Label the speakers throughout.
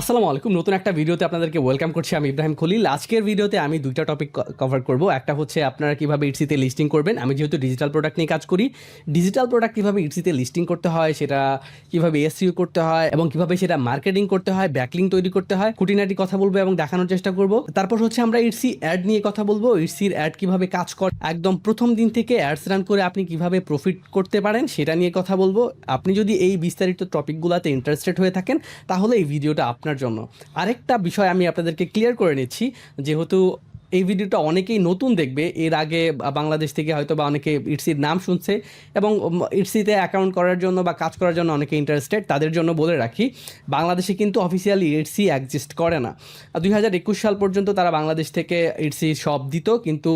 Speaker 1: আসসালামু আলাইকুম। নতুন একটা ভিডিওতে আপনাদেরকে ওয়েলকাম করছি। আমি ইব্রাহিম খলিল। আজকের ভিডিওতে আমি দুইটা টপিক কভার করব। একটা হচ্ছে আপনারা কীভাবে ইটসিতে লিস্টিং করবেন। আমি যেহেতু ডিজিটাল প্রোডাক্ট নিয়ে কাজ করি ডিজিটাল প্রোডাক্ট কীভাবে ইটসিতে লিস্টিং করতে হয়, সেটা কীভাবে এসইউ করতে হয়, এবং কীভাবে সেটা মার্কেটিং করতে হয় ব্যাকলিং তৈরি করতে হয়, খুঁটিনাটি কথা বলব এবং দেখানোর চেষ্টা করব। তারপর হচ্ছে আমরা ইটসি অ্যাড নিয়ে কথা বলব। ইটসির অ্যাড কীভাবে কাজ করে, একদম প্রথম দিন থেকে অ্যাডস রান করে আপনি কীভাবে প্রফিট করতে পারেন, সেটা নিয়ে কথা বলব। আপনি যদি এই বিস্তারিত টপিকগুলোতে ইন্টারেস্টেড হয়ে থাকেন, তাহলে এই ভিডিওটা আপনার জন্য। আরেকটা বিষয় আমি আপনাদেরকে ক্লিয়ার করে নিচ্ছি, যেহেতু এই ভিডিওটা অনেকেই নতুন দেখবে, এর আগে বাংলাদেশ থেকে হয়তো বা অনেকে ইটসির নাম শুনছে, এবং ইটসিতে অ্যাকাউন্ট করার জন্য বা কাজ করার জন্য অনেকে ইন্টারেস্টেড তাদের জন্য বলে রাখি, বাংলাদেশে কিন্তু অফিসিয়ালি ইটসি এক্সিস্ট করে না। দুই হাজার একুশ সাল পর্যন্ত তারা বাংলাদেশ থেকে ইটসি সব দিত, কিন্তু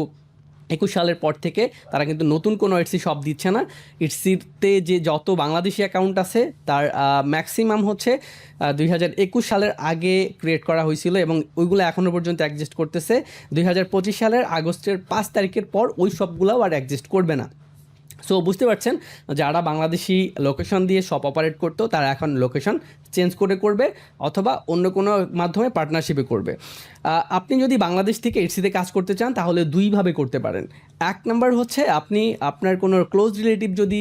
Speaker 1: একুশ সালের পর থেকে তারা কিন্তু নতুন কোনো ইটসি শপ দিচ্ছে না। ইটসিতে যে যত বাংলাদেশি অ্যাকাউন্ট আছে, তার ম্যাক্সিমাম হচ্ছে দুই হাজার একুশ সালের আগে ক্রিয়েট করা হয়েছিল এবং ওইগুলো এখনও পর্যন্ত অ্যাডজাস্ট করতেছে। দুই হাজার পঁচিশ সালের আগস্টের পাঁচ তারিখের পর ওই সবগুলোও আর অ্যাকজিস্ট করবে না। সো বুঝতে পারছেন? যারা বাংলাদেশি লোকেশন দিয়ে শপ অপারেট করতো, তারা এখন লোকেশন চেঞ্জ করে করবে অথবা অন্য কোনো মাধ্যমে পার্টনারশিপে করবে। আপনি যদি বাংলাদেশ থেকে এডসিতে কাজ করতে চান, তাহলে দুইভাবে করতে পারেন। এক নম্বর হচ্ছে, আপনি আপনার কোনো ক্লোজ রিলেটিভ যদি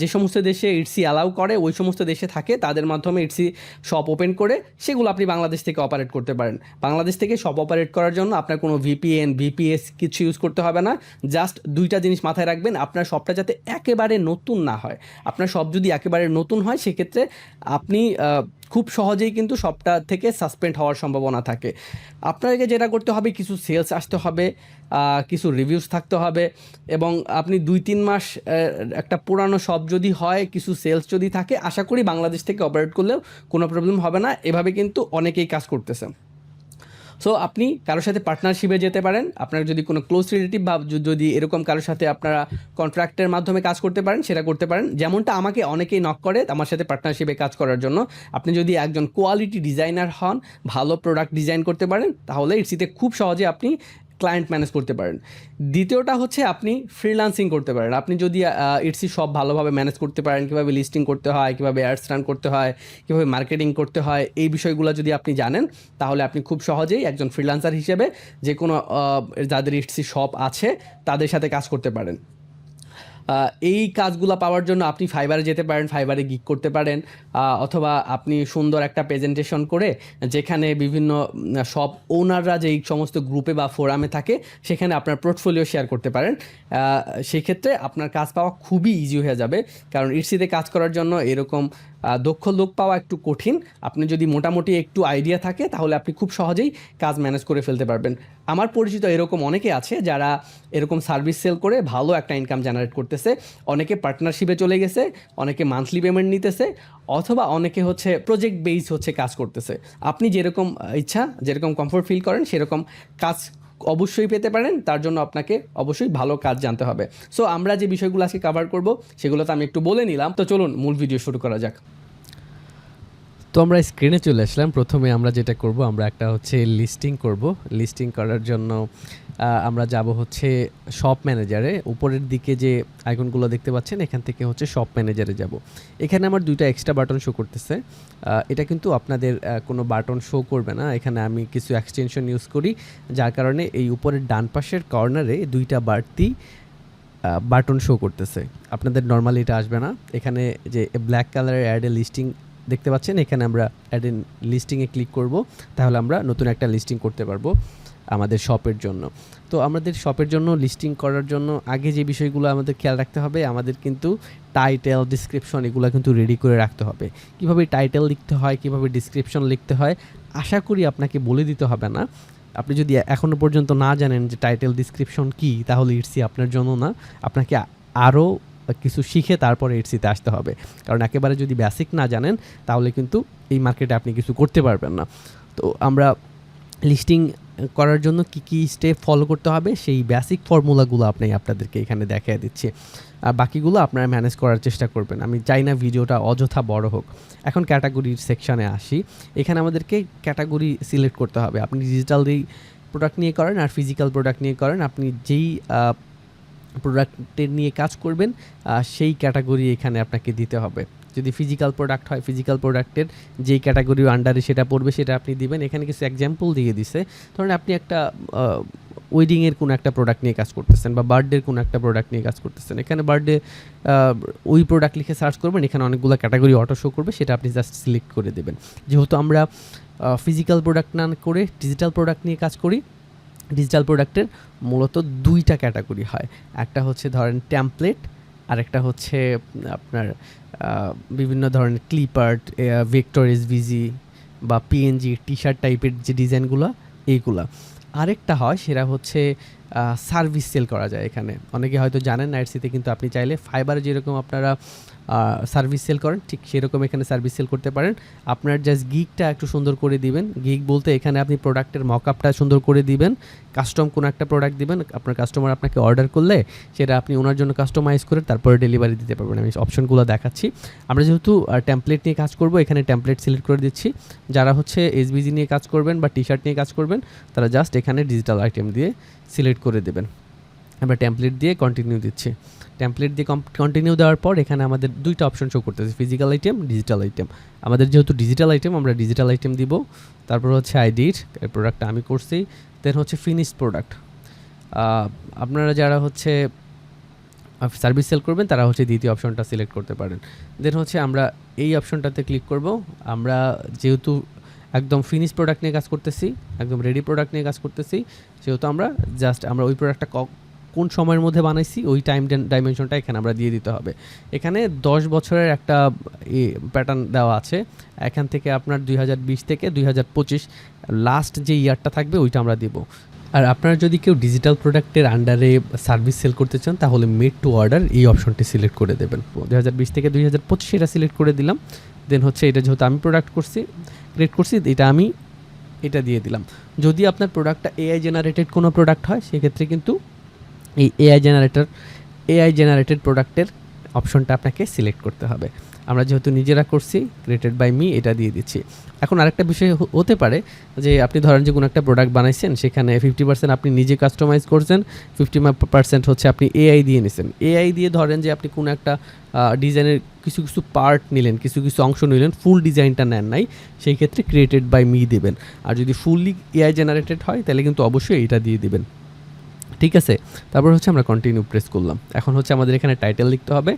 Speaker 1: যে সমস্ত দেশে ইটসি অ্যালাউ করে, ওই সমস্ত দেশে থাকে, তাদের মাধ্যমে ইটসি শপ ওপেন করে, সেগুলো আপনি বাংলাদেশ থেকে অপারেট করতে পারেন। বাংলাদেশ থেকে শপ অপারেট করার জন্য আপনার কোনো ভিপিএন ভিপিএস কিছু ইউজ করতে হবে না। জাস্ট দুইটা জিনিস মাথায় রাখবেন, আপনার শপটা যাতে একেবারে নতুন না হয়। আপনার শপ যদি একেবারে নতুন হয়, সেক্ষেত্রে আপনি খুব সহজেই কিন্তু সবটা থেকে সাসপেন্ড হওয়ার সম্ভাবনা থাকে। আপনাকে যেটা করতে হবে, কিছু সেলস আসতে হবে কিছু রিভিউস থাকতে হবে এবং আপনি দুই তিন মাস একটা পুরানো সব যদি হয়, কিছু সেলস যদি থাকে, আশা করি বাংলাদেশ থেকে অপারেট করলেও কোনো প্রবলেম হবে না। এভাবে কিন্তু অনেকেই কাজ করতেছে। সো আপনি কারোর সাথে পার্টনারশিপে যেতে পারেন। আপনার যদি কোনো ক্লোজ রিলেটিভ বা যদি এরকম কারোর সাথে আপনারা কন্ট্রাক্টের মাধ্যমে কাজ করতে পারেন, সেটা করতে পারেন। যেমনটা আমাকে অনেকেই নক করে আমার সাথে পার্টনারশিপে কাজ করার জন্য। আপনি যদি একজন কোয়ালিটি ডিজাইনার হন, ভালো প্রোডাক্ট ডিজাইন করতে পারেন, তাহলে ইটসিতে খুব সহজে আপনি ক্লায়েন্ট ম্যানেজ করতে পারেন। দ্বিতীয়টা হচ্ছে আপনি ফ্রিলান্সিং করতে পারেন। আপনি যদি ইটসি সব ভালোভাবে ম্যানেজ করতে পারেন, কীভাবে লিস্টিং করতে হয়, কীভাবে অ্যাডস রান করতে হয়, কীভাবে মার্কেটিং করতে হয়, এই বিষয়গুলো যদি আপনি জানেন, তাহলে আপনি খুব সহজেই একজন ফ্রিলান্সার হিসেবে যে কোনো যাদের ইটসি শপ আছে, তাদের সাথে কাজ করতে পারেন। এই কাজগুলো পাওয়ার জন্য আপনি ফাইবারে যেতে পারেন, ফাইবারে গিক করতে পারেন অথবা আপনি সুন্দর একটা প্রেজেন্টেশন করে যেখানে বিভিন্ন সব ওনাররা যেই সমস্ত গ্রুপে বা ফোরামে থাকে, সেখানে আপনার পোর্টফোলিও শেয়ার করতে পারেন। সেক্ষেত্রে আপনার কাজ পাওয়া খুবই ইজি হয়ে যাবে। কারণ ইটসিতে কাজ করার জন্য এরকম দক্ষ লোক পাওয়া একটু কঠিন। আপনি যদি মোটামুটি একটু আইডিয়া থাকে, তাহলে আপনি খুব সহজেই কাজ ম্যানেজ করে ফেলতে পারবেন। আমার পরিচিত এরকম অনেকে আছে যারা এরকম সার্ভিস সেল করে ভালো একটা ইনকাম জেনারেট করতেছে। অনেকে পার্টনারশিপে চলে গেছে, অনেকে মান্থলি পেমেন্ট নিতেছে, অথবা অনেকে হচ্ছে প্রজেক্ট বেস হচ্ছে কাজ করতেছে। আপনি যেরকম ইচ্ছা, যেরকম কমফোর্ট ফিল করেন, সেরকম কাজ অবশ্যই পেতে পারেন, তার জন্য আপনাকে অবশ্যই ভালো কাজ জানতে হবে। সো আমরা যে বিষয়গুলো আজকে কভার করব, সেগুলো তো আমি একটু বলে নিলাম। তো চলুন, মূল ভিডিও শুরু করা যাক।
Speaker 2: তো আমরা স্ক্রিনে চলে আসলাম। প্রথমে আমরা যেটা করব, আমরা একটা হচ্ছে লিস্টিং করব। লিস্টিং করার জন্য আমরা যাব হচ্ছে শপ ম্যানেজারে উপরের দিকে যে আইকনগুলো দেখতে পাচ্ছেন, এখান থেকে হচ্ছে শপ ম্যানেজারে যাব। এখানে আমার দুইটা এক্সট্রা বাটন শো করতেছে। এটা কিন্তু আপনাদের কোনো বাটন শো করবে না। এখানে আমি কিছু এক্সটেনশন ইউজ করি, যার কারণে এই উপরের ডান পাশের কর্নারে দুইটা বাড়তি বাটন শো করতেছে। আপনাদের নর্মালি এটা আসবে না। এখানে যে ব্ল্যাক কালারের অ্যাডে লিস্টিং দেখতে পাচ্ছেন, এখানে আমরা অ্যাড এন লিস্টিংয়ে ক্লিক করব, তাহলে আমরা নতুন একটা লিস্টিং করতে পারব আমাদের শপের জন্য। তো আমাদের শপের জন্য লিস্টিং করার জন্য আগে যে বিষয়গুলো আমাদের খেয়াল রাখতে হবে, আমাদের কিন্তু টাইটেল ডিসক্রিপশন এগুলো কিন্তু রেডি করে রাখতে হবে। কীভাবে টাইটেল লিখতে হয়, কীভাবে ডিসক্রিপশন লিখতে হয়, আশা করি আপনাকে বলে দিতে হবে না। আপনি যদি এখনও পর্যন্ত না জানেন যে টাইটেল ডিসক্রিপশন কি, তাহলে ইটসি আপনার জন্য না। আপনাকে আরও কিছু শিখে তারপরে ইটসিতে আসতে হবে। কারণ একেবারে যদি বেসিক না জানেন, তাহলে কিন্তু এই মার্কেটে আপনি কিছু করতে পারবেন না। তো আমরা লিস্টিং করার জন্য কি কি স্টেপ ফলো করতে হবে, সেই বেসিক ফর্মুলাগুলো আপনি আপনাদেরকে এখানে দেখিয়ে দিচ্ছি। আর বাকিগুলো আপনারা ম্যানেজ করার চেষ্টা করবেন। আমি চাই না ভিডিওটা অযথা বড় হোক। এখন ক্যাটাগরির সেকশনে আসি। এখানে আমাদেরকে ক্যাটাগরি সিলেক্ট করতে হবে। আপনি ডিজিটাল প্রোডাক্ট নিয়ে করেন আর ফিজিক্যাল প্রোডাক্ট নিয়ে করেন। আপনি যেই প্রোডাক্টের নিয়ে কাজ করবেন সেই ক্যাটাগরি এখানে আপনাকে দিতে হবে। যদি ফিজিক্যাল প্রোডাক্ট হয় ফিজিক্যাল প্রোডাক্টের যেই ক্যাটাগরি আন্ডারে সেটা পড়বে, সেটা আপনি দিবেন। এখানে কিছু এক্সাম্পল দিয়ে দিছে। ধরেন আপনি একটা ওয়েডিংয়ের কোনো একটা প্রোডাক্ট নিয়ে কাজ করতেছেন বা বার্থডের কোনো একটা প্রোডাক্ট নিয়ে কাজ করতেছেন। এখানে বার্থডে ওই প্রোডাক্ট লিখে সার্চ করবেন, এখানে অনেকগুলো ক্যাটাগরি অটো শো করবে, সেটা আপনি জাস্ট সিলেক্ট করে দেবেন। যেহেতু আমরা ফিজিক্যাল প্রোডাক্ট না করে ডিজিটাল প্রোডাক্ট নিয়ে কাজ করি ডিজিটাল প্রোডাক্টের মূলত দুইটা ক্যাটাগরি হয়। একটা হচ্ছে ধরেন ট্যাম্পলেট আর একটা হচ্ছে আপনার বিভিন্ন ধরনের ক্লিপার্ট ভেক্টর এসভিজি বা পিএনজি টি শার্ট টাইপের যে ডিজাইনগুলো এইগুলা। আরেকটা হয় সেটা হচ্ছে সার্ভিস সেল করা যায় এখানে। অনেকে হয়তো জানেন নাইটসিতে কিন্তু আপনি চাইলে ফাইবার যেরকম আপনারা সার্ভিস সেল করেন, ঠিক সেরকম এখানে সার্ভিস সেল করতে পারেন। আপনার জাস্ট গিকটা একটু সুন্দর করে দিবেন। গিক বলতে এখানে আপনি প্রোডাক্টের মকআপটা সুন্দর করে দিবেন। কাস্টম কোনো একটা প্রোডাক্ট দিবেন, আপনার কাস্টমার আপনাকে অর্ডার করলে সেটা আপনি ওনার জন্য কাস্টমাইজ করে তারপরে ডেলিভারি দিতে পারবেন। আমি অপশনগুলো দেখাচ্ছি। আমরা যেহেতু টেমপ্লেট নিয়ে কাজ করব, এখানে টেমপ্লেট সিলেক্ট করে দিচ্ছি। যারা হচ্ছে এসবিজি নিয়ে কাজ করবেন বা টি শার্ট নিয়ে কাজ করবেন, তারা জাস্ট এখানে ডিজিটাল আইটেম দিয়ে সিলেক্ট করে দেবেন। আমরা টেমপ্লেট দিয়ে কন্টিনিউ দিচ্ছি। টেমপ্লেট দিয়ে কন্টিনিউ দেওয়ার পর এখানে আমাদের দুইটা অপশন শো করতেছে ফিজিক্যাল আইটেম ডিজিটাল আইটেম আমাদের যেহেতু ডিজিটাল আইটেম আমরা ডিজিটাল আইটেম দিব। তারপর হচ্ছে আইডির প্রোডাক্টটা আমি করছি। দেন হচ্ছে ফিনিশ প্রোডাক্ট আপনারা যারা হচ্ছে সার্ভিস সেল করবেন, তারা হচ্ছে দ্বিতীয় অপশনটা সিলেক্ট করতে পারেন। দেন হচ্ছে আমরা এই অপশনটাতে ক্লিক করব। আমরা যেহেতু একদম ফিনিশ প্রোডাক্ট নিয়ে কাজ করতেছি, একদম রেডি প্রোডাক্ট নিয়ে কাজ করতেছি, সেহেতু আমরা জাস্ট আমরা ওই প্রোডাক্টটা কোন সময়ের মধ্যে বানাইছি, ওই টাইম ডাইমেনশনটা এখানে আমরা দিয়ে দিতে হবে। এখানে দশ বছরের একটা প্যাটার্ন দেওয়া আছে। এখান থেকে আপনার দুই হাজার বিশ থেকে দুই হাজার পঁচিশ লাস্ট যে ইয়ারটা থাকবে, ওইটা আমরা দিব। আর আপনারা যদি কেউ ডিজিটাল প্রোডাক্টের আন্ডারে সার্ভিস সেল করতে চান, তাহলে মেড টু অর্ডার এই অপশনটি সিলেক্ট করে দেবেন। দু হাজার বিশ থেকে দুই হাজার পঁচিশ এটা সিলেক্ট করে দিলাম। দেন হচ্ছে এটা যেহেতু আমি প্রোডাক্ট করছি ক্রিয়েট করছি, এটা আমি, এটা দিয়ে দিলাম। যদি আপনার প্রোডাক্টটা এআই জেনারেটেড কোনো প্রোডাক্ট হয়, সেক্ষেত্রে কিন্তু এই এআই জেনারেটর এআই জেনারেটেড প্রোডাক্টের অপশনটা আপনাকে সিলেক্ট করতে হবে। আমরা যেহেতু নিজেরা করছি ক্রিয়েটেড বাই মি এটা দিয়ে দিচ্ছি। এখন আরেকটা বিষয় হতে পারে যে আপনি ধরেন যে কোনো একটা প্রোডাক্ট বানাইছেন, সেখানে ফিফটি পার্সেন্ট আপনি নিজে কাস্টমাইজ করছেন ফিফটি পার্সেন্ট হচ্ছে আপনি এআই দিয়ে নিছেন। এআই দিয়ে ধরেন যে আপনি কোনো একটা ডিজাইনের কিছু কিছু পার্ট নিলেন, কিছু কিছু অংশ নিলেন ফুল ডিজাইনটা নেন নাই, সেই ক্ষেত্রে ক্রিয়েটেড বাই মি দেবেন। আর যদি ফুললি এআই জেনারেটেড হয়, তাহলে কিন্তু অবশ্যই এটা দিয়ে দিবেন। ঠিক আছে? তারপর হচ্ছে আমরা কন্টিনিউ প্রেস করলাম। এখন হচ্ছে আমাদের এখানে টাইটেল লিখতে হবে।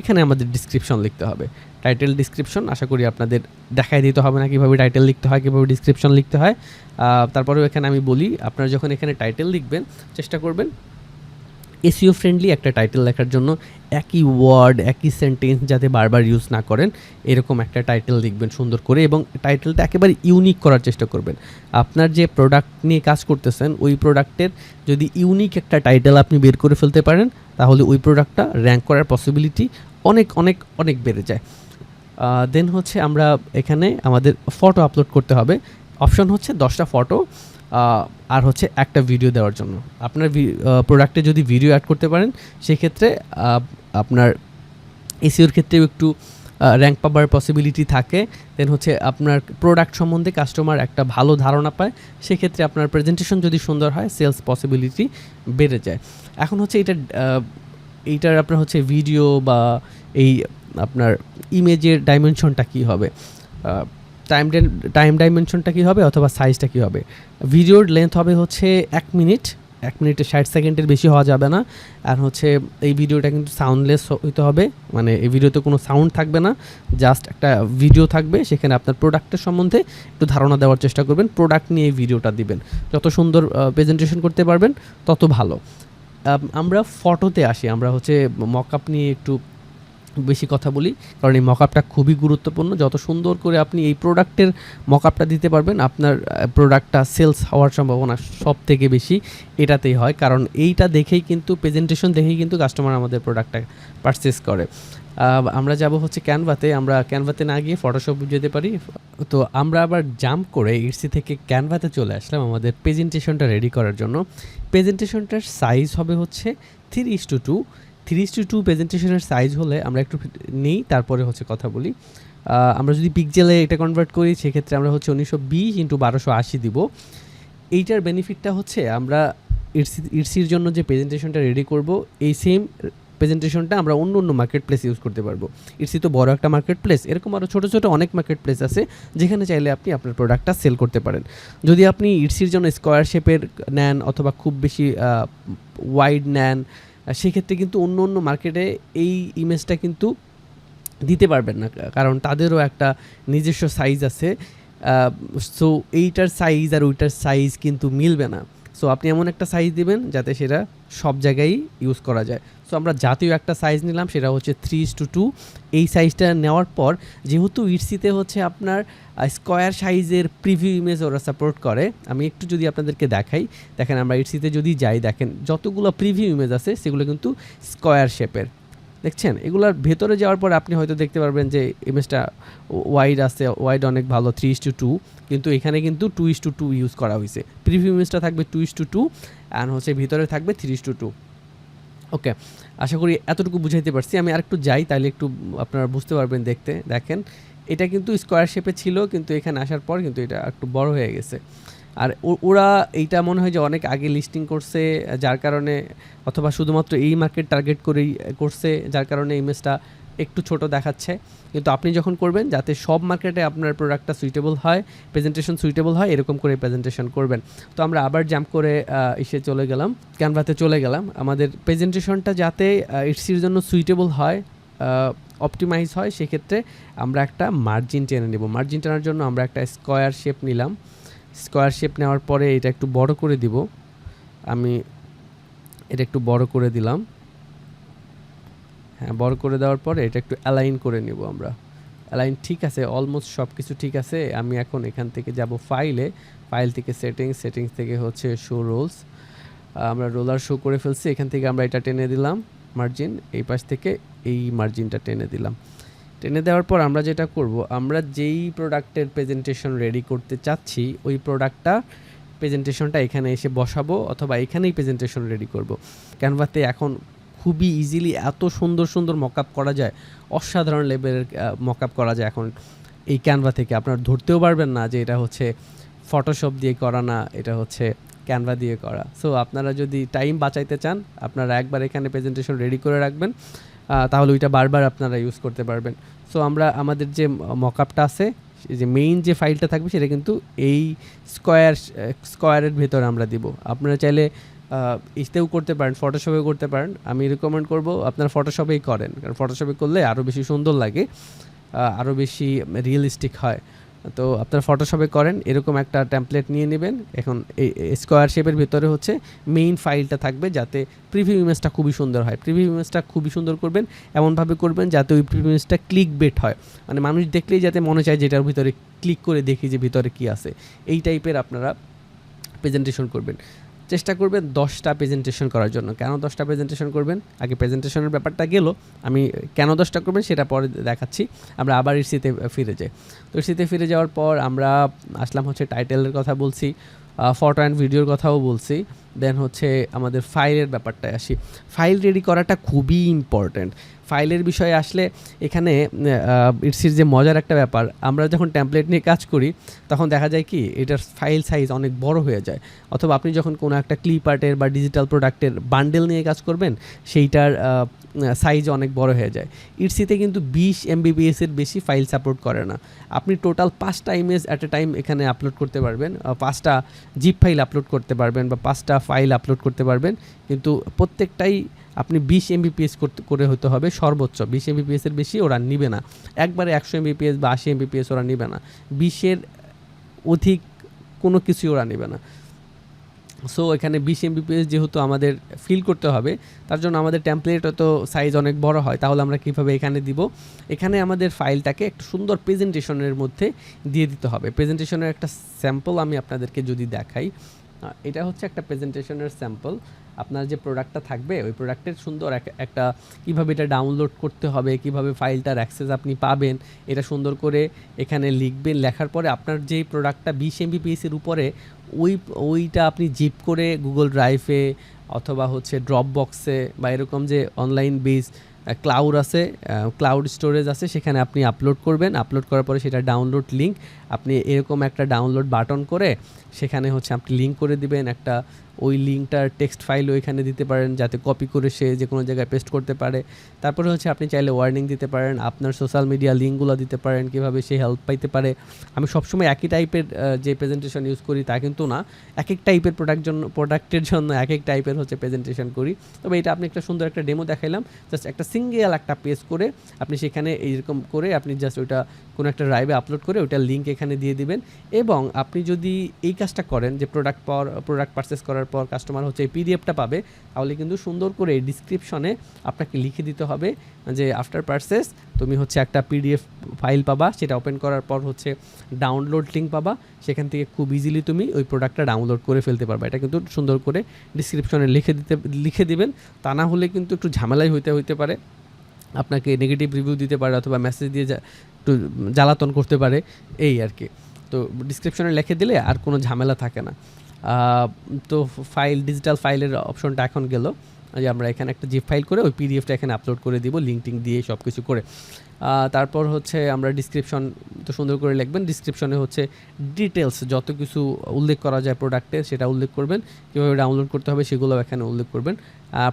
Speaker 2: এখানে আমাদের ডিসক্রিপশন লিখতে হবে। টাইটেল ডিসক্রিপশন আশা করি আপনাদের দেখাই দিতে হবে না কীভাবে টাইটেল লিখতে হয়, কীভাবে ডিসক্রিপশন লিখতে হয়। তারপরেও এখানে আমি বলি, আপনারা যখন এখানে টাইটেল লিখবেন, চেষ্টা করবেন এসিও ফ্রেন্ডলি একটা টাইটেল লেখার জন্য একই ওয়ার্ড একই সেন্টেন্স যাতে বারবার ইউজ না করেন, এরকম একটা টাইটেল লিখবেন সুন্দর করে এবং টাইটেলটা একেবারে ইউনিক করার চেষ্টা করবেন। আপনার যে প্রোডাক্ট নিয়ে কাজ করতেছেন, ওই প্রোডাক্টের যদি ইউনিক একটা টাইটেল আপনি বের করে ফেলতে পারেন, তাহলে ওই প্রোডাক্টটা র্যাঙ্ক করার পসিবিলিটি অনেক অনেক অনেক বেড়ে যায়। দেন হচ্ছে আমরা এখানে আমাদের ফটো আপলোড করতে হবে। অপশন হচ্ছে দশটা ফটো আর হচ্ছে একটা ভিডিও দেওয়ার জন্য। আপনার প্রোডাক্টে যদি ভিডিও অ্যাড করতে পারেন, সেক্ষেত্রে আপনার এসিওর ক্ষেত্রেও একটু র্যাঙ্ক পাবার পসিবিলিটি থাকে। দেন হচ্ছে আপনার প্রোডাক্ট সম্বন্ধে কাস্টমার একটা ভালো ধারণা পায়, সেক্ষেত্রে আপনার প্রেজেন্টেশন যদি সুন্দর হয় সেলস পসিবিলিটি বেড়ে যায়। এখন হচ্ছে এটা এইটার আপনার হচ্ছে ভিডিও বা এই আপনার ইমেজের ডাইমেনশনটা কী হবে? টাইম টাইম ডাইমেনশনটা কী হবে অথবা সাইজটা কী হবে? ভিডিওর লেন্থ হবে হচ্ছে এক মিনিট এক মিনিটে ষাট সেকেন্ডের বেশি হওয়া যাবে না। আর হচ্ছে এই ভিডিওটা কিন্তু সাউন্ডলেস হইতে হবে। মানে এই ভিডিওতে কোনো সাউন্ড থাকবে না জাস্ট একটা ভিডিও থাকবে সেখানে আপনার প্রোডাক্টের সম্বন্ধে একটু ধারণা দেওয়ার চেষ্টা করবেন প্রোডাক্ট নিয়ে এই ভিডিওটা দিবেন। যত সুন্দর প্রেজেন্টেশন করতে পারবেন, তত ভালো। আমরা ফটোতে আসি, আমরা হচ্ছে মকআপ নিয়ে একটু বেশি কথা বলি, কারণ এই মকআপটা খুবই গুরুত্বপূর্ণ। যত সুন্দর করে আপনি এই প্রোডাক্টের মকআপটা দিতে পারবেন, আপনার প্রোডাক্টটা সেলস হওয়ার সম্ভাবনা সব থেকে বেশি এটাতেই হয়। কারণ এইটা দেখেই কিন্তু প্রেজেন্টেশন দেখেই কিন্তু কাস্টমার আমাদের প্রোডাক্টটা পারচেস করে। আমরা যাব হচ্ছে ক্যানভাতে আমরা ক্যানভাতে না গিয়ে ফটোশপ যেতে পারি। তো আমরা আবার জাম্প করে ইটসি থেকে ক্যানভাতে চলে আসলাম আমাদের প্রেজেন্টেশনটা রেডি করার জন্য। প্রেজেন্টেশনটার সাইজ হবে হচ্ছে three is to two three to two প্রেজেন্টেশনের size হলে আমরা একটু নেই, তারপরে হচ্ছে কথা বলি। আমরা যদি পিকজেলে এটা কনভার্ট করি, সেক্ষেত্রে আমরা হচ্ছে উনিশশো বিশ ইন্টু বারোশো আশি দিব। এইটার বেনিফিটটা হচ্ছে আমরা ইটসি ইটসির জন্য যে প্রেজেন্টেশনটা রেডি করব, এই সেম প্রেজেন্টেশনটা আমরা অন্য অন্য মার্কেট প্লেস ইউজ করতে পারব। ইটসি তো বড় একটা মার্কেট প্লেস এরকম আরও ছোটো ছোটো অনেক মার্কেট প্লেস আছে, যেখানে চাইলে আপনি আপনার প্রোডাক্টটা সেল করতে পারেন। যদি আপনি ইটসির জন্য স্কোয়ার শেপের নেন অথবা খুব বেশি ওয়াইড নেন সেক্ষেত্রে কিন্তু অন্য অন্য মার্কেটে এই ইমেজটা কিন্তু দিতে পারবেন না কারণ তাদেরও একটা নিজস্ব সাইজ আছে। সো এইটার সাইজ আর ওইটার সাইজ কিন্তু মিলবে না। সো আপনি এমন একটা সাইজ দিবেন যাতে সেটা সব জায়গায় ইউজ করা যায়। সো আমরা জাতীয় একটা সাইজ নিলাম, সেটা হচ্ছে থ্রি টু টু এই সাইজটা নেওয়ার পর, যেহেতু ইটসিতে হচ্ছে আপনার স্কোয়ার সাইজের প্রিভিউ ইমেজ ওরা সাপোর্ট করে, আমি একটু যদি আপনাদেরকে দেখাই। দেখেন, আমরা ইটসিতে যদি যাই, দেখেন, যতগুলো প্রিভিউ ইমেজ আছে, সেগুলো কিন্তু স্কোয়ার শেপের দেখছেন? এগুলোর ভেতরে যাওয়ার পর আপনি হয়তো দেখতে পারবেন যে ইমেজটা ওয়াইড আছে ওয়াইড অনেক ভালো থ্রি ইস টু টু কিন্তু এখানে কিন্তু two is to two use করা হয়েছে। প্রিভিউ ইমেজটা থাকবে two is to two and হচ্ছে ভিতরে থাকবে three is to two okay, আশা করি এতটুকু বুঝাইতে পারছি। আমি আরেকটু যাই তাহলে একটু আপনারা বুঝতে পারবেন দেখতে, দেখেন। এটা কিন্তু স্কোয়ার শেপে ছিল, কিন্তু এখানে আসার পর কিন্তু এটা একটু বড় হয়ে গেছে। আর ওরা এইটা মনে হয় যে অনেক আগে লিস্টিং করছে, যার কারণে অথবা শুধুমাত্র এই মার্কেট টার্গেট করেই করছে, যার কারণে ইমেজটা একটু ছোট দেখাচ্ছে। কিন্তু আপনি যখন করবেন, যাতে সব মার্কেটে আপনার প্রোডাক্টটা সুইটেবল হয় প্রেজেন্টেশন সুইটেবল হয়, এরকম করে প্রেজেন্টেশন করবেন। তো আমরা আবার জাম্প করে এসে চলে গেলাম ক্যানভাতে চলে গেলাম। আমাদের প্রেজেন্টেশনটা যাতে ইটসির জন্য সুইটেবল হয় অপটিমাইজ হয়, সেক্ষেত্রে আমরা একটা মার্জিন টেনে নেব। মার্জিন টানার জন্য আমরা একটা স্কোয়ার শেপ নিলাম। স্কোয়ার শেপ নেওয়ার পরে এটা একটু বড় করে দিব। আমি এটা একটু বড় করে দিলাম। হ্যাঁ বড় করে দেওয়ার পরে এটা একটু অ্যালাইন করে নিব আমরা। অ্যালাইন ঠিক আছে অলমোস্ট সব কিছু ঠিক আছে। আমি এখন এখান থেকে যাব ফাইলে ফাইল থেকে সেটিংস সেটিংস থেকে হচ্ছে শো রোলস আমরা রোলার শো করে ফেলছি। এখান থেকে আমরা এটা টেনে দিলাম। মার্জিন এই পাশ থেকে এই মার্জিনটা টেনে দিলাম। টেনে দেওয়ার পর আমরা যেটা করব, আমরা যেই প্রোডাক্টের প্রেজেন্টেশন রেডি করতে চাচ্ছি, ওই প্রোডাক্টটা প্রেজেন্টেশনটা এখানে এসে বসাবো অথবা এখানেই প্রেজেন্টেশন রেডি করব। ক্যানভাতে এখন খুবই ইজিলি এত সুন্দর সুন্দর মকআপ করা যায়, অসাধারণ লেভেলের মকআপ করা যায় এখন এই ক্যানভা থেকে। আপনারা ধরতেও পারবেন না যে এটা হচ্ছে ফটোশপ দিয়ে করা না, এটা হচ্ছে ক্যানভা দিয়ে করা। সো আপনারা যদি টাইম বাঁচাইতে চান, আপনারা একবার এখানে প্রেজেন্টেশন রেডি করে রাখবেন। তাহলে ওইটা বারবার আপনারা ইউজ করতে পারবেন। সো আমরা আমাদের যে মকআপটা আছে যে মেইন যে ফাইলটা থাকবে, সেটা কিন্তু এই স্কোয়ার স্কোয়ারের ভেতরে আমরা দিব। আপনারা চাইলে ইসতেও করতে পারেন ফটোশপেও করতে পারেন। আমি রিকমেন্ড করব, আপনারা ফটোশপেই করেন। কারণ ফটোশপে করলে আরও বেশি সুন্দর লাগে আরও বেশি রিয়েলিস্টিক হয়। তো আপনারা ফটোশপে করেন, এরকম একটা ট্যাম্পলেট নিয়ে নেবেন। এখন এই স্কোয়ার শেপের ভিতরে হচ্ছে মেইন ফাইলটা থাকবে যাতে প্রিভিউ ইমেজটা খুবই সুন্দর হয়। প্রিভিউ ইমেজটা খুবই সুন্দর করবেন, এমনভাবে করবেন যাতে ওই প্রিভিউ ইমেজটা ক্লিক বেট হয়। মানে মানুষ দেখলেই যাতে মনে চায় যেটার ভিতরে ক্লিক করে দেখি যে ভিতরে কী আছে। এই টাইপের আপনারা প্রেজেন্টেশন করবেন। চেষ্টা করবেন দশটা প্রেজেন্টেশন করার জন্য। কেন দশটা প্রেজেন্টেশন করবেন? আগে প্রেজেন্টেশনের ব্যাপারটা গেল, আমি কেন দশটা করবেন সেটা পরে দেখাচ্ছি। আমরা আবার ইসিতে ফিরে যাই। তো ইসিতে ফিরে যাওয়ার পর আমরা আসলাম হচ্ছে টাইটেলের কথা বলছি ফটো অ্যান্ড ভিডিওর কথাও বলছি। দেন হচ্ছে আমাদের ফাইলের ব্যাপারটায় আসি। ফাইল রেডি করাটা খুবই ইম্পর্ট্যান্ট ফাইলের বিষয়ে আসলে এখানে ইটসির যে মজার একটা ব্যাপার। আমরা যখন ট্যাম্পলেট নিয়ে কাজ করি, তখন দেখা যায় কি, এটার ফাইল সাইজ অনেক বড় হয়ে যায়। অথবা আপনি যখন কোনো একটা ক্লিপ আর্টের বা ডিজিটাল প্রোডাক্টের বান্ডেল নিয়ে কাজ করবেন, সেইটার সাইজ অনেক বড় হয়ে যায়। ইটসিতে কিন্তু বিশ এমবিবিএসের বেশি ফাইল সাপোর্ট করে না। আপনি টোটাল পাঁচটা ইমেজ অ্যাট এ টাইম এখানে আপলোড করতে পারবেন পাঁচটা জিপ ফাইল আপলোড করতে পারবেন বা পাঁচটা ফাইল আপলোড করতে পারবেন। কিন্তু প্রত্যেকটাই আপনি বিশ এমবিপিএস করে হতে হবে সর্বোচ্চ। বিশ এমবিপিএসের বেশি ওরা নিবে না। একবারে একশো এমবিপিএস বা আশি এমবিপিএস ওরা নিবে না। বিশের অধিক কোনো কিছুই ওরা নেবে না। সো এখানে বিশ এমবিপিএস যেহেতু আমাদের ফিল করতে হবে, তার জন্য আমাদের ট্যাম্পলেট তো সাইজ অনেক বড় হয়। তাহলে আমরা কীভাবে এখানে দিব? এখানে আমাদের ফাইলটাকে একটু সুন্দর প্রেজেন্টেশনের মধ্যে দিয়ে দিতে হবে। প্রেজেন্টেশনের একটা স্যাম্পল আমি আপনাদেরকে যদি দেখাই। এটা হচ্ছে একটা প্রেজেন্টেশনের স্যাম্পল। আপনার যে প্রোডাক্টটা থাকবে, ওই প্রোডাক্টের সুন্দর এক- একটা কীভাবে এটা ডাউনলোড করতে হবে, কীভাবে ফাইলটার অ্যাক্সেস আপনি পাবেন, এটা সুন্দর করে এখানে লিখবেন। লেখার পরে আপনার যেই প্রোডাক্টটা বিশ এমবিপিএসের উপরে, ওই, ওইটা আপনি জিপ করে গুগল ড্রাইভে অথবা হচ্ছে ড্রপ বক্সে বা এরকম যে অনলাইন বেস ক্লাউড আছে ক্লাউড স্টোরেজ আছে, সেখানে আপনি আপলোড করবেন। আপলোড করার পরে সেটা ডাউনলোড লিঙ্ক আপনি এরকম একটা ডাউনলোড বাটন করে সেখানে হচ্ছে আপনি লিঙ্ক করে দিবেন একটা ওই লিঙ্কটার টেক্সট ফাইল ওইখানে দিতে পারেন, যাতে কপি করে সে যে কোনো জায়গায় পেস্ট করতে পারে। তারপরে হচ্ছে আপনি চাইলে ওয়ার্নিং দিতে পারেন, আপনার সোশ্যাল মিডিয়া লিঙ্কগুলো দিতে পারেন, কীভাবে সে হেল্প পাইতে পারে। আমি সবসময় একই টাইপের যে প্রেজেন্টেশন ইউজ করি, তা কিন্তু না। এক এক টাইপের প্রোডাক্ট জন্য প্রোডাক্টের জন্য এক এক টাইপের হচ্ছে প্রেজেন্টেশন করি। তবে এটা আপনি একটা সুন্দর একটা ডেমো দেখাইলাম। জাস্ট একটা সিঙ্গেল একটা পেজ করে আপনি সেখানে এইরকম করে আপনি জাস্ট ওইটা কোনো একটা ড্রাইভে আপলোড করে ওইটার লিঙ্ক এখানে দিয়ে দিবেন। এবং আপনি যদি এই কাজটা করেন যে প্রোডাক্ট পাওয়ার প্রোডাক্ট পারচেস করার পর কাস্টমার হচ্ছে এই পিডিএফটা পাবে, তাহলে কিন্তু সুন্দর করে ডিসক্রিপশনে আপনাকে লিখে দিতে হবে যে আফটার পারচেস তুমি হচ্ছে একটা পিডিএফ ফাইল পাবা, সেটা ওপেন করার পর হচ্ছে ডাউনলোড লিঙ্ক পাবা, সেখান থেকে খুব ইজিলি তুমি ওই প্রোডাক্টটা ডাউনলোড করে ফেলতে পারবে। এটা কিন্তু সুন্দর করে ডিসক্রিপশনে লিখে দিতে, লিখে দিবেন, তা না হলে কিন্তু একটু ঝামেলাই হইতে হইতে পারে। আপনাকে নেগেটিভ রিভিউ দিতে পারে অথবা মেসেজ দিয়ে একটু জ্বালাতন করতে পারে, এই আর কি। তো ডিসক্রিপশনে লিখে দিলে আর কোনো ঝামেলা থাকে না। তো ফাইল ডিজিটাল ফাইলের অপশনটা এখন গেল। যে আমরা এখানে একটা জিপ ফাইল করে ওই পিডিএফটা এখানে আপলোড করে দিব লিঙ্ক টিঙ্ক দিয়ে সব কিছু করে তারপর হচ্ছে আমরা ডিসক্রিপশন তো সুন্দর করে লিখবেন। ডিসক্রিপশনে হচ্ছে ডিটেলস যত কিছু উল্লেখ করা যায় প্রোডাক্টে সেটা উল্লেখ করবেন। কীভাবে ডাউনলোড করতে হবে সেগুলো এখানে উল্লেখ করবেন।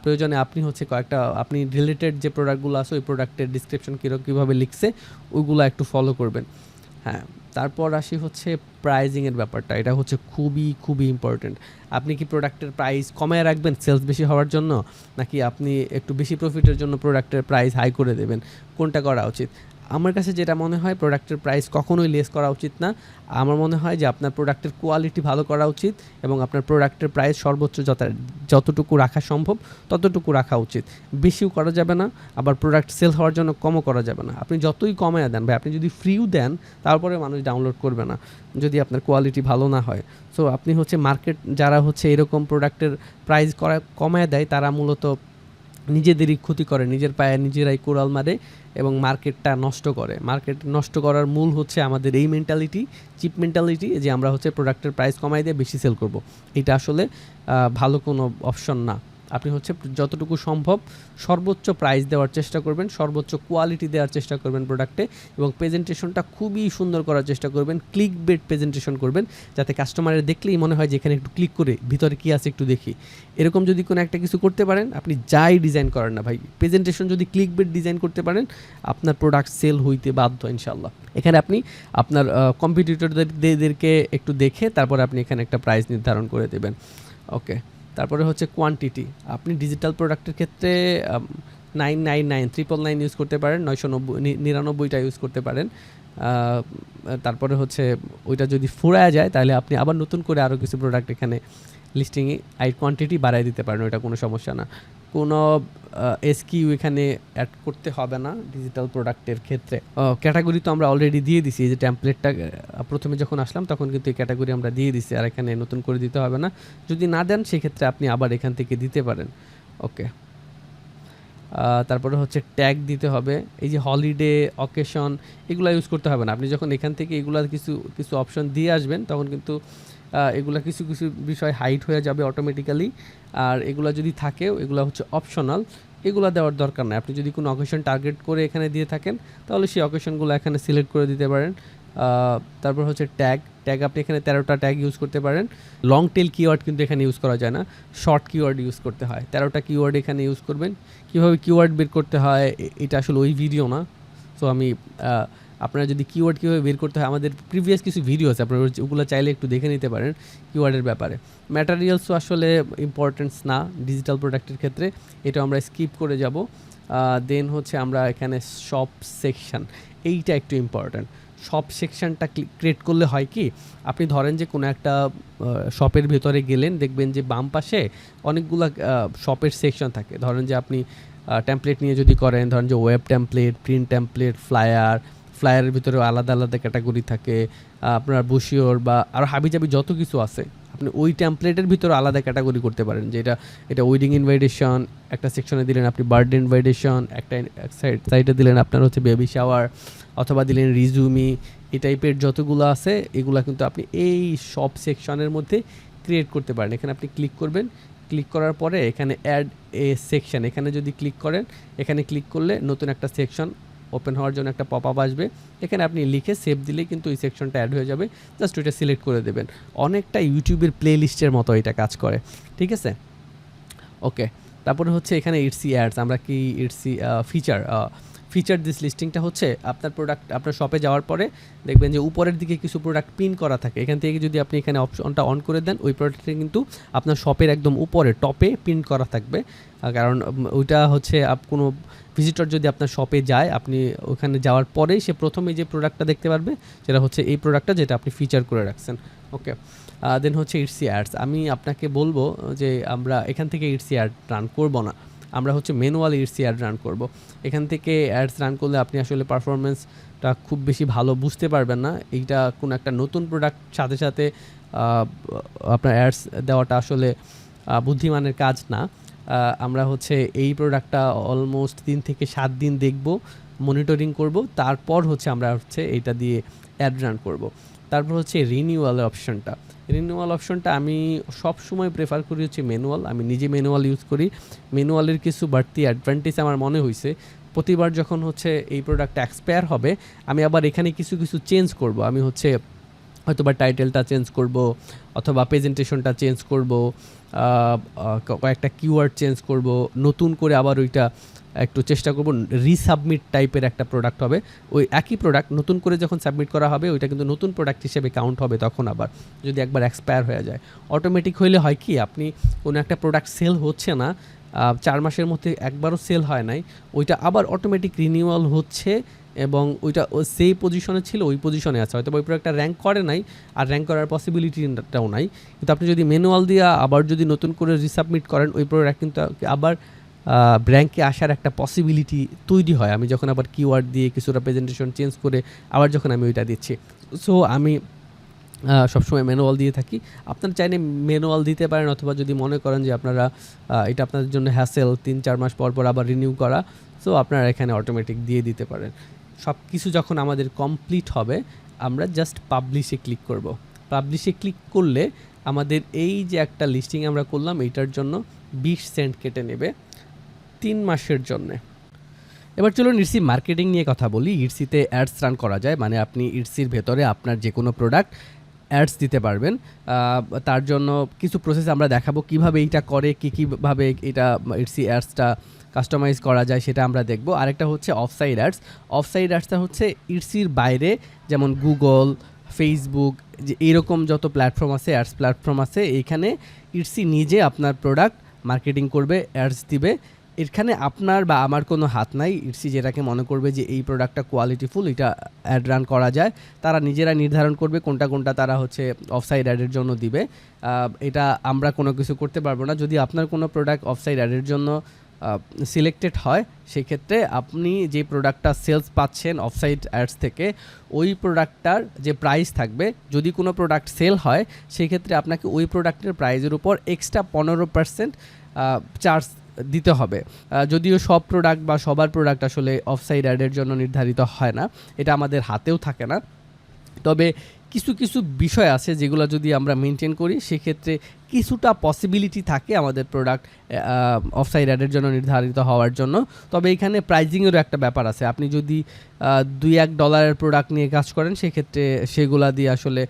Speaker 2: প্রয়োজনে আপনি হচ্ছে কয়েকটা, আপনি রিলেটেড যে প্রোডাক্টগুলো আছে ওই প্রোডাক্টের ডিসক্রিপশন কীরকম কীভাবে লিখছে, ওইগুলো একটু ফলো করবেন। হ্যাঁ তারপর আসি হচ্ছে প্রাইজিংয়ের ব্যাপারটা। এটা হচ্ছে খুবই খুবই ইম্পর্টেন্ট আপনি কি প্রোডাক্টের প্রাইস কমায় রাখবেন সেলস বেশি হওয়ার জন্য? নাকি আপনি একটু বেশি প্রফিটের জন্য প্রোডাক্টের প্রাইস হাই করে দেবেন? কোনটা করা উচিত? আমার কাছে যেটা মনে হয় প্রোডাক্টের প্রাইস কখনোই লেস করা উচিত না। আমার মনে হয় যে আপনার প্রোডাক্টের কোয়ালিটি ভালো করা উচিত এবং আপনার প্রোডাক্টের প্রাইস সর্বোচ্চ যত যতটুকু রাখা সম্ভব, ততটুকু রাখা উচিত। বেশিও করা যাবে না, আবার প্রোডাক্ট সেল হওয়ার জন্য কমও করা যাবে না। আপনি যতই কমায় দেন, ভাই, আপনি যদি ফ্রিও দেন, তারপরে মানুষ ডাউনলোড করবে না, যদি আপনার কোয়ালিটি ভালো না হয়। সো আপনি হচ্ছে মার্কেট যারা হচ্ছে এরকম প্রোডাক্টের প্রাইস করা, কমায় দেয়, তারা মূলত নিজেদেরই ক্ষতি করে, নিজের পায়ে নিজেরাই কোরাল মারে। এবং মার্কেটটা নষ্ট করে। মার্কেট নষ্ট করার মূল হচ্ছে আমাদের এই মেন্টালিটি চিপ মেন্টালিটি যে আমরা হচ্ছে প্রোডাক্টের প্রাইস কমাই দিয়ে বেশি সেল করব। এটা আসলে ভালো কোনো অপশন না। আপনি হচ্ছে যতটুকু সম্ভব সর্বোচ্চ প্রাইস দেওয়ার চেষ্টা করবেন, সর্বোচ্চ কোয়ালিটি দেওয়ার চেষ্টা করবেন প্রোডাক্টে এবং প্রেজেন্টেশনটা খুবই সুন্দর করার চেষ্টা করবেন ক্লিক বেড প্রেজেন্টেশন করবেন, যাতে কাস্টমারের দেখলেই মনে হয় যে এখানে একটু ক্লিক করে ভিতরে কী আছে একটু দেখি। এরকম যদি কোনো একটা কিছু করতে পারেন, আপনি যাই ডিজাইন করেন না ভাই প্রেজেন্টেশন যদি ক্লিক বেড ডিজাইন করতে পারেন, আপনার প্রোডাক্ট সেল হইতে বাধ্য ইনশাল্লাহ এখানে আপনি আপনার কম্পিটিটরদেরকে একটু দেখে তারপরে আপনি এখানে একটা প্রাইস নির্ধারণ করে দেবেন। ওকে তারপরে হচ্ছে কোয়ান্টিটি আপনি ডিজিটাল প্রোডাক্টের ক্ষেত্রে nine nine nine triple nine use করতে পারেন, নয়শো নব্বই নিরানব্বইটা ইউজ করতে পারেন। তারপরে হচ্ছে ওইটা যদি ফুরায় যায়, তাহলে আপনি আবার নতুন করে আরও কিছু প্রোডাক্ট এখানে লিস্টিংয়ে আই কোয়ান্টিটি বাড়াই দিতে পারেন, ওইটা কোনো সমস্যা না। কোনো এসকিউ এখানে অ্যাড করতে হবে না ডিজিটাল প্রোডাক্টের ক্ষেত্রে। ক্যাটাগরি তো আমরা অলরেডি দিয়ে দিছি, এই যে ট্যাম্পলেটটা প্রথমে যখন আসলাম তখন কিন্তু এই ক্যাটাগরি আমরা দিয়ে দিছি আর এখানে নতুন করে দিতে হবে না। যদি না দেন সেক্ষেত্রে আপনি আবার এখান থেকে দিতে পারেন। ওকে তারপরে হচ্ছে ট্যাগ দিতে হবে, এই যে হলিডে অকেশন এগুলো ইউজ করতে হবে না। আপনি যখন এখান থেকে এগুলা কিছু কিছু অপশন দিয়ে আসবেন তখন কিন্তু এগুলা কিছু কিছু বিষয় হাইট হয়ে যাবে অটোমেটিক্যালি আর এগুলা যদি থাকেও এগুলা হচ্ছে অপশনাল এগুলা দেওয়ার দরকার নাই। আপনি যদি কোনো অকেশন টার্গেট করে এখানে দিয়ে থাকেন, তাহলে সেই অকেশনগুলো এখানে সিলেক্ট করে দিতে পারেন। তারপর হচ্ছে ট্যাগ ট্যাগ আপনি এখানে তেরোটা ট্যাগ ইউজ করতে পারেন। লং টেল কিওয়ার্ড কিন্তু এখানে ইউজ করা যায় না। শর্ট কিওয়ার্ড ইউজ করতে হয়। তেরোটা কিওয়ার্ড এখানে ইউজ করবেন। কীভাবে কিওয়ার্ড বের করতে হয় এটা আসলে ওই ভিডিও না। সো আমি আপনারা যদি কিওয়ার্ড কীভাবে বের করতে হয়, আমাদের প্রিভিয়াস কিছু ভিডিও আছে, আপনারা ওগুলো চাইলে একটু দেখে নিতে পারেন কিওয়ার্ডের ব্যাপারে। ম্যাটারিয়ালসও আসলে ইম্পর্টেন্স না ডিজিটাল প্রোডাক্টের ক্ষেত্রে। এটা আমরা স্কিপ করে যাব। দেন হচ্ছে আমরা এখানে শপ সেকশন এইটা একটু ইম্পর্ট্যান্ট শপ সেকশনটা ক্রিয়েট করলে হয় কি, আপনি ধরেন যে কোনো একটা শপের ভেতরে গেলেন, দেখবেন যে বাম পাশে অনেকগুলো শপের সেকশন থাকে। ধরেন যে আপনি টেমপ্লেট নিয়ে যদি করেন, ধরেন যে web template print template flyer ফ্লায়ারের ভিতরে আলাদা আলাদা ক্যাটাগরি থাকে আপনার বসিওর বা আরও হাবিজাবি যত কিছু আছে, আপনি ওই টেমপ্লেটের ভিতরে আলাদা ক্যাটাগরি করতে পারেন, যে এটা এটা ওয়েডিং ইনভাইটেশন একটা সেকশনে দিলেন আপনি বার্থডে ইনভাইটেশন একটা সাইড সাইডে দিলেন আপনার হচ্ছে বেবি শাওয়ার অথবা দিলেন রিজুমি, এই টাইপের যতগুলো আছে, এগুলো কিন্তু আপনি এই সব সেকশনের মধ্যে ক্রিয়েট করতে পারেন। এখানে আপনি ক্লিক করবেন ক্লিক করার পরে এখানে অ্যাড এ সেকশন এখানে যদি ক্লিক করেন, এখানে ক্লিক করলে নতুন একটা সেকশন ওপেন হওয়ার জন্য একটা পপ আপ আসবে। এখানে আপনি লিখে সেভ দিলেই কিন্তু এই সেকশনটা অ্যাড হয়ে যাবে। জাস্ট ওইটা সিলেক্ট করে দেবেন। অনেকটা ইউটিউবের প্লে লিস্টের মতো এটা কাজ করে। ঠিক আছে? ওকে তারপরে হচ্ছে এখানে ইটসি অ্যাডস আমরা কি ইটসি ফিচার ফিচার দিস লিস্টিংটা হচ্ছে আপনার প্রোডাক্ট আপনার শপে যাওয়ার পরে দেখবেন যে উপরের দিকে কিছু প্রোডাক্ট পিন করা থাকে। এখান থেকে যদি আপনি এখানে অপশনটা অন করে দেন, ওই প্রোডাক্টটা কিন্তু আপনার শপের একদম উপরে টপে পিন করা থাকবে। কারণ ওইটা হচ্ছে আপ, কোনো ভিজিটর যদি আপনার শপে যায়, আপনি ওখানে যাওয়ার পরেই সে প্রথমে যে প্রোডাক্টটা দেখতে পারবে, সেটা হচ্ছে এই প্রোডাক্টটা যেটা আপনি ফিচার করে রাখছেন। ওকে দেন হচ্ছে ইটসি অ্যাডস আমি আপনাকে বলব যে আমরা এখান থেকে ইটসি অ্যাড রান করব না। আমরা হচ্ছে ম্যানুয়াল ইটসি অ্যাড রান করব। এখান থেকে অ্যাডস রান করলে আপনি আসলে পারফরমেন্সটা খুব বেশি ভালো বুঝতে পারবেন না। এইটা কোনো একটা নতুন প্রোডাক্ট সাথে সাথে আপনার অ্যাডস দেওয়াটা আসলে বুদ্ধিমানের কাজ না। আমরা হচ্ছে এই প্রোডাক্টটা অলমোস্ট তিন থেকে সাত দিন দেখব মনিটরিং করব, তারপর হচ্ছে আমরা হচ্ছে এইটা দিয়ে অ্যাড রান করব। তারপর হচ্ছে রিনিউয়ালের অপশনটা রিনিউয়াল অপশনটা আমি সব সময় প্রেফার করি হচ্ছে ম্যানুয়াল আমি নিজে ম্যানুয়াল ইউজ করি। ম্যানুয়ালের কিছু বাড়তি অ্যাডভান্টেজ আমার মনে হয়েছে প্রতিবার যখন হচ্ছে এই প্রোডাক্ট এক্সপায়ার হবে, আমি আবার এখানে কিছু কিছু চেঞ্জ করব। আমি হচ্ছে হয়তো বা টাইটেলটা চেঞ্জ করব, অথবা প্রেজেন্টেশনটা চেঞ্জ করব কয়েকটা কিওয়ার্ড চেঞ্জ করব, নতুন করে আবার ওইটা একটু চেষ্টা করব রিসাবমিট টাইপের একটা প্রোডাক্ট হবে। ওই একই প্রোডাক্ট নতুন করে যখন সাবমিট করা হবে, ওইটা কিন্তু নতুন প্রোডাক্ট হিসেবে কাউন্ট হবে তখন আবার, যদি একবার এক্সপায়ার হয়ে যায়। অটোমেটিক হইলে হয় কি, আপনি কোনো একটা প্রোডাক্ট সেল হচ্ছে না চার মাসের মধ্যে একবারও সেল হয় নাই, ওইটা আবার অটোমেটিক রিনিউয়াল হচ্ছে এবং ওইটা সেই পজিশনে ছিল, ওই পজিশনে আছে। হয়তো ওই প্রোডাক্টটা র্যাঙ্ক করে নাই, আর র্যাঙ্ক করার পসিবিলিটিটাও নাই। কিন্তু আপনি যদি ম্যানুয়াল দিয়ে আবার যদি নতুন করে রিসাবমিট করেন, ওই প্রোডাক্ট কিন্তু আবার র্যাঙ্কে আসার একটা পসিবিলিটি তৈরি হয়। আমি যখন আবার কিওয়ার্ড দিয়ে কিছুটা প্রেজেন্টেশন চেঞ্জ করে আবার যখন আমি ওইটা দিচ্ছি। সো আমি সবসময় ম্যানুয়াল দিয়ে থাকি। আপনারা চাইলে ম্যানুয়াল দিতে পারেন অথবা যদি মনে করেন যে আপনারা এটা আপনাদের জন্য হ্যাসেল তিন, চার মাস পর পর আবার রিনিউ করা সো আপনারা এখানে অটোমেটিক দিয়ে দিতে পারেন। সব কিছু যখন আমাদের কমপ্লিট হবে, আমরা জাস্ট পাবলিশে ক্লিক করব। পাবলিশে ক্লিক করলে আমাদের এই যে একটা লিস্টিং আমরা করলাম, এইটার জন্য বিশ সেন্ট কেটে নেবে। তিন মাসের জন্যে। এবার চলুন ইটসি মার্কেটিং নিয়ে কথা বলি। ইটসিতে অ্যাডস রান করা যায় মানে আপনি ইটসির ভেতরে আপনার যে কোনো প্রোডাক্ট অ্যাডস দিতে পারবেন। তার জন্য কিছু প্রসেস আমরা দেখাবো কীভাবে এইটা করে, কী কীভাবে এটা ইটসি অ্যাডসটা কাস্টমাইজ করা যায় সেটা আমরা দেখব। আরেকটা হচ্ছে অফসাইড অ্যাডস। অফসাইড অ্যাডসটা হচ্ছে ইটসির বাইরে, যেমন গুগল, ফেসবুক, যে এরকম যত প্ল্যাটফর্ম আছে, অ্যাডস প্ল্যাটফর্ম আছে এইখানে ইটসি নিজে আপনার প্রোডাক্ট মার্কেটিং করবে, অ্যাডস দিবে। এখানে আপনার বা আমার কোনো হাত নাই। ইটসি যেটাকে মনে করবে যে এই প্রোডাক্টটা কোয়ালিটিফুল এটা অ্যাড রান করা যায়। তারা নিজেরা নির্ধারণ করবে কোনটা কোনটা তারা হচ্ছে অফসাইড অ্যাডের জন্য দিবে। এটা আমরা কোনো কিছু করতে পারব না। যদি আপনার কোনো প্রোডাক্ট অফসাইড অ্যাডের জন্য সিলেক্টেড হয়, সেক্ষেত্রে আপনি যে প্রোডাক্টটা সেলস পাচ্ছেন অফসাইড অ্যাডস থেকে, ওই প্রোডাক্টটার যে প্রাইস থাকবে, যদি কোনো প্রোডাক্ট সেল হয়, সেক্ষেত্রে আপনাকে ওই প্রোডাক্টের প্রাইজের উপর এক্সট্রা পনেরো পার্সেন্ট চার্জ দিতে হবে। যদিও সব প্রোডাক্ট বা সবার প্রোডাক্ট আসলে অফসাইড অ্যাডের জন্য নির্ধারিত হয় না, এটা আমাদের হাতেও থাকে না। তবে কিছু কিছু বিষয় আছে যেগুলো যদি আমরা মেনটেন করি, সেক্ষেত্রে কিছুটা পসিবিলিটি থাকে আমাদের প্রোডাক্ট অফসাইড অ্যাডের জন্য নির্ধারিত হওয়ার জন্য। তবে এখানে প্রাইজিংয়েরও একটা ব্যাপার আছে। আপনি যদি দুই এক ডলারের প্রোডাক্ট নিয়ে কাজ করেন, সেক্ষেত্রে সেগুলা দিয়ে আসলে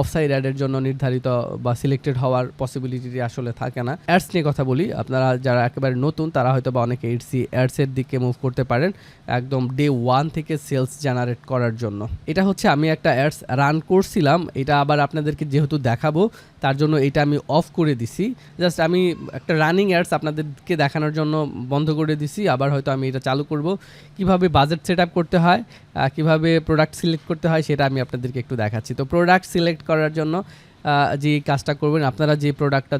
Speaker 2: অফসাইড অ্যাডের জন্য নির্ধারিত বা সিলেক্টেড হওয়ার পসিবিলিটি আসলে থাকে না। অ্যাডস নিয়ে কথা বলি। আপনারা যারা একেবারে নতুন, তারা হয়তো বা অনেকে এইডসি অ্যাডসের দিকে মুভ করতে পারেন, একদম ডে ওয়ান থেকে সেলস জেনারেট করার জন্য। এটা হচ্ছে আমি একটা অ্যাডস রান করছিলাম। এটা আবার আপনাদেরকে যেহেতু দেখাবো তার জন্য এটা আমি অফ করে দিছি। জাস্ট আমি একটা রানিং অ্যাডস আপনাদেরকে দেখানোর জন্য বন্ধ করে দিছি, আবার হয়তো আমি এটা চালু করব। কীভাবে বাজেট সেট করতে হয় কীভাবে প্রোডাক্ট সিলেক্ট করতে হয় সেটা আমি আপনাদেরকে একটু দেখাচ্ছি। তো প্রোডাক্ট সিলেক্ট করার জন্য যে কাজটা করবেন, আপনারা যে প্রোডাক্টটা